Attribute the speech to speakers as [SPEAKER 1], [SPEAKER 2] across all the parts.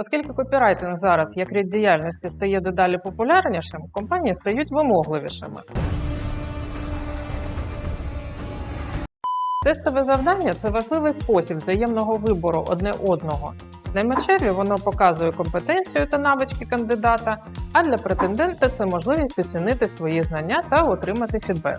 [SPEAKER 1] Оскільки копірайтинг зараз як рід діяльності стає дедалі популярнішим, компанії стають вимогливішими. Тестове завдання це важливий спосіб взаємного вибору одне одного. Наймачеві воно показує компетенцію та навички кандидата, а для претендента це можливість оцінити свої знання та отримати фідбек.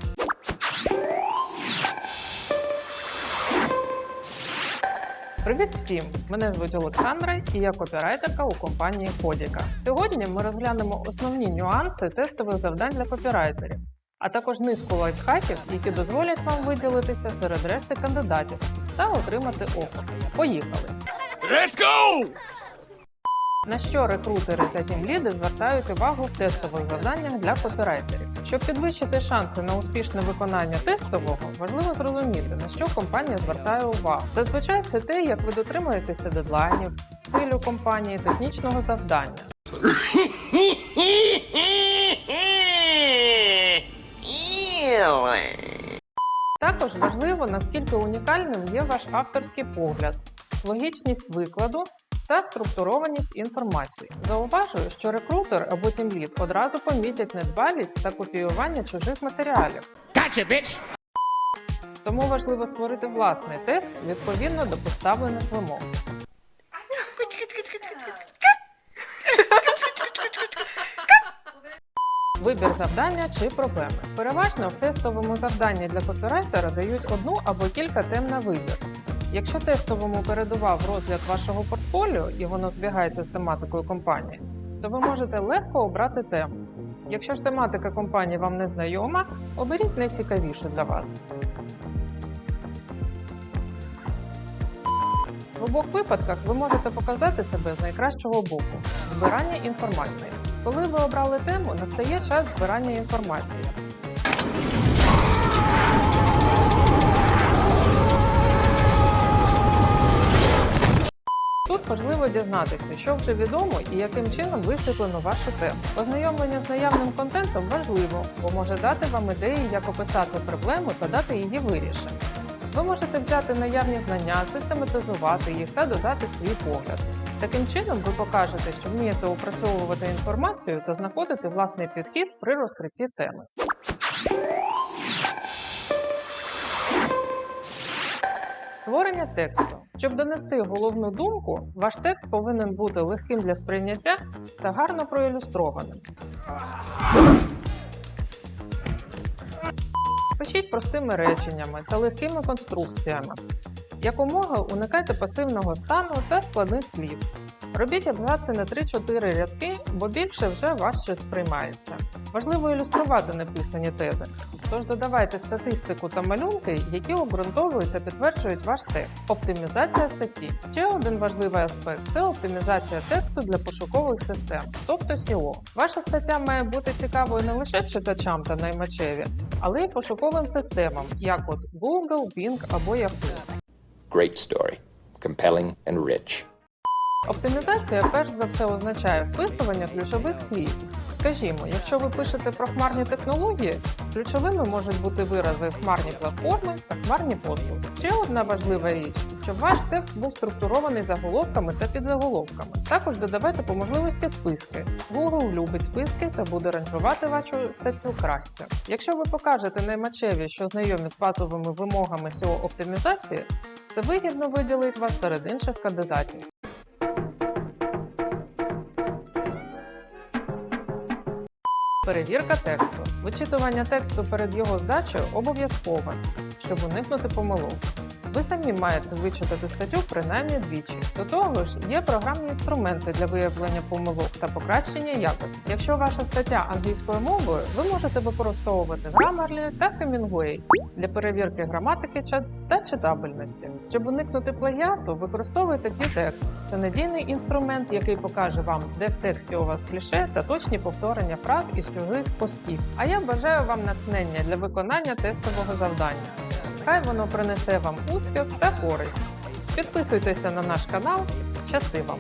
[SPEAKER 1] Привіт всім! Мене звуть Олександра і я копірайтерка у компанії Кодіка. Сьогодні ми розглянемо основні нюанси тестових завдань для копірайтерів, а також низку лайфхаків, які дозволять вам виділитися серед решти кандидатів та отримати офер. Поїхали!
[SPEAKER 2] Let's go!
[SPEAKER 1] На що рекрутери та тімліди звертають увагу в тестових завданнях для копірайтерів? Щоб підвищити шанси на успішне виконання тестового, важливо зрозуміти, на що компанія звертає увагу. Зазвичай це те, як ви дотримуєтеся дедлайнів, стилю компанії, технічного завдання. Також важливо, наскільки унікальним є ваш авторський погляд, логічність викладу та структурованість інформації. Зауважую, що рекрутер або тімлід одразу помітять недбалість та копіювання чужих матеріалів.
[SPEAKER 2] Gotcha, bitch!
[SPEAKER 1] Тому важливо створити власний текст відповідно до поставлених вимог. Вибір завдання чи проблеми. Переважно в тестовому завданні для копірайтера дають одну або кілька тем на вибір. Якщо тестовому передував розгляд вашого портфоліо і воно збігається з тематикою компанії, то ви можете легко обрати тему. Якщо ж тематика компанії вам не знайома, оберіть найцікавішу для вас. В обох випадках ви можете показати себе з найкращого боку збирання інформації. Коли ви обрали тему, настає час збирання інформації. Важливо дізнатися, що вже відомо і яким чином висвітлено вашу тему. Ознайомлення з наявним контентом важливо, бо може дати вам ідеї, як описати проблему та дати її вирішення. Ви можете взяти наявні знання, систематизувати їх та додати свій погляд. Таким чином ви покажете, що вмієте опрацьовувати інформацію та знаходити власний підхід при розкритті теми. Створення тексту. Щоб донести головну думку, ваш текст повинен бути легким для сприйняття та гарно проілюстрованим. Пишіть простими реченнями та легкими конструкціями. Якомога уникайте пасивного стану та складних слів. Робіть абзаци на 3-4 рядки, бо більше вже важче сприймається. Важливо ілюструвати написані тези, тож додавайте статистику та малюнки, які обґрунтовують та підтверджують ваш текст. Оптимізація статті. Ще один важливий аспект це оптимізація тексту для пошукових систем, тобто SEO. Ваша стаття має бути цікавою не лише читачам та наймачеві, але й пошуковим системам, як от Google, Bing або Yahoo.
[SPEAKER 3] Great story. Compelling and rich.
[SPEAKER 1] Оптимізація перш за все означає вписування ключових слів. Скажімо, якщо ви пишете про хмарні технології, ключовими можуть бути вирази хмарні платформи та хмарні послуги. Ще одна важлива річ, щоб ваш текст був структурований заголовками та підзаголовками. Також додавайте по можливості списки. Google любить списки та буде ранжувати вашу статтю краще. Якщо ви покажете наймачеві, що знайомі з базовими вимогами SEO оптимізації, це вигідно виділить вас серед інших кандидатів. Перевірка тексту. Вичитування тексту перед його здачею обов'язкове, щоб уникнути помилок. Ви самі маєте вичитати статтю принаймні двічі. До того ж, є програмні інструменти для виявлення помилок та покращення якості. Якщо ваша стаття англійською мовою, ви можете використовувати Grammarly та Hemingway для перевірки граматики та читабельності. Щоб уникнути плагіату, використовуйте Q-Text. Це надійний інструмент, який покаже вам, де в тексті у вас кліше та точні повторення фраз із чужих постів. А я бажаю вам натхнення для виконання тестового завдання. Хай воно принесе вам успіх та користь. Підписуйтеся на наш канал. Щасти вам!